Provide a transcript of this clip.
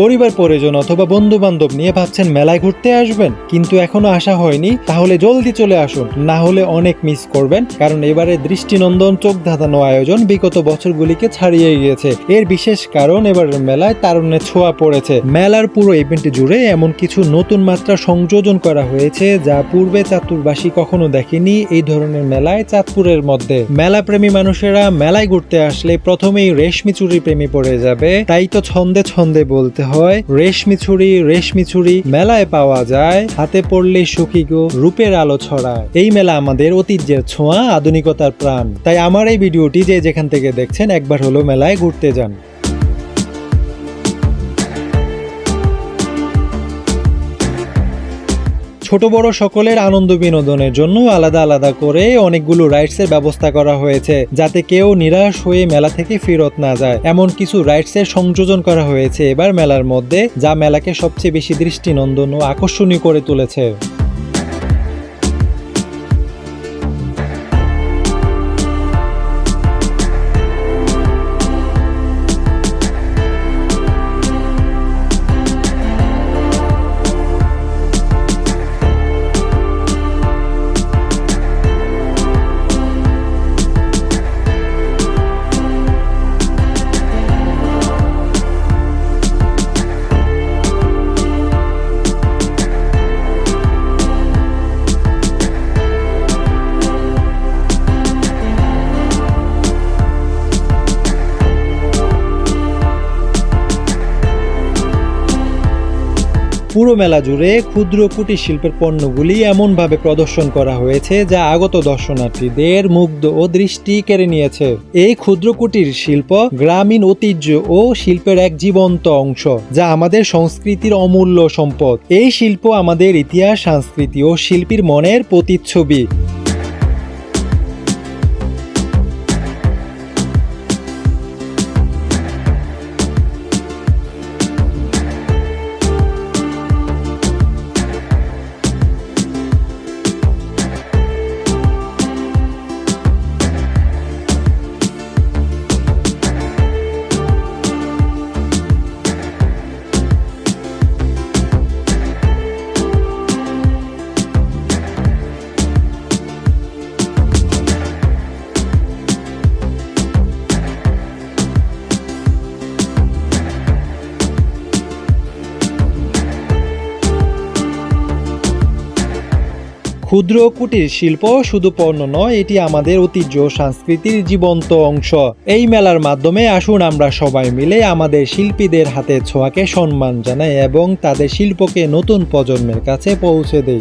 পরিবার, পরিজন অথবা বন্ধু বান্ধব নিয়ে ভাবছেন মেলায় ঘুরতে আসবেন, কিন্তু এখনও আসা হয়নি, তাহলে জলদি চলে আসুন। না হলে অনেক মিস করবেন, কারণ এবারে দৃষ্টিনন্দন চোখ ধাঁধানো আয়োজন বিগত বছরগুলিকে ছাড়িয়ে গিয়েছে। এর বিশেষ কারণ এবারের মেলায় তারুণ্যের ছোঁয়া পড়েছে। মেলার পুরো ইভেন্ট জুড়ে এমন কিছু নতুন মাত্রা সংযোজন করা হয়েছে, যা পূর্বে চাঁদপুরবাসী কখনো দেখেনি এই ধরনের মেলায় চাঁদপুরের মধ্যে। মেলা প্রেমী মানুষেরা মেলায় ঘুরতে আসলে প্রথমেই রেশমি চুরি প্রেমী পড়ে যাবে, তাই তো ছন্দে ছন্দে বলতে হয়। রেশমি ছুরি রেশমি ছুরি মেলায় পাওয়া যায়। হাতে পড়লে সুখী গো, রূপের আলো ছড়ায়। এই মেলা আমাদের ঐতিহ্যের ছোঁয়া, আধুনিকতার প্রাণ। তাই আমার এই ভিডিওটি যে যেখান থেকে দেখছেন, একবার হলো মেলায় ঘুরতে যান। ছোট বড় সকলের আনন্দ বিনোদনের জন্য আলাদা আলাদা করে অনেকগুলো রাইডসের ব্যবস্থা করা হয়েছে, যাতে কেউ নিরাশ হয়ে মেলা থেকে ফেরত না যায়। এমন কিছু রাইডসের সংযোজন করা হয়েছে এবার মেলার মধ্যে, যা মেলাকে সবচেয়ে বেশি দৃষ্টিনন্দন ও আকর্ষণীয় করে তুলেছে। পুরো মেলা জুড়ে ক্ষুদ্র কুটির শিল্পের পণ্যগুলি এমনভাবে প্রদর্শন করা হয়েছে যা আগত দর্শনার্থীদের মুগ্ধ ও দৃষ্টি কেড়ে নিয়েছে। এই ক্ষুদ্র কুটির শিল্প গ্রামীণ ঐতিহ্য ও শিল্পের এক জীবন্ত অংশ, যা আমাদের সংস্কৃতির অমূল্য সম্পদ। এই শিল্প আমাদের ইতিহাস, সংস্কৃতি ও শিল্পীর মনের প্রতিচ্ছবি। ক্ষুদ্র কুটির শিল্প শুধু পণ্য নয়, এটি আমাদের ঐতিহ্য, সংস্কৃতির জীবন্ত অংশ। এই মেলার মাধ্যমে আসুন আমরা সবাই মিলে আমাদের শিল্পীদের হাতে ছোঁয়াকে সম্মান জানাই এবং তাদের শিল্পকে নতুন প্রজন্মের কাছে পৌঁছে দেই।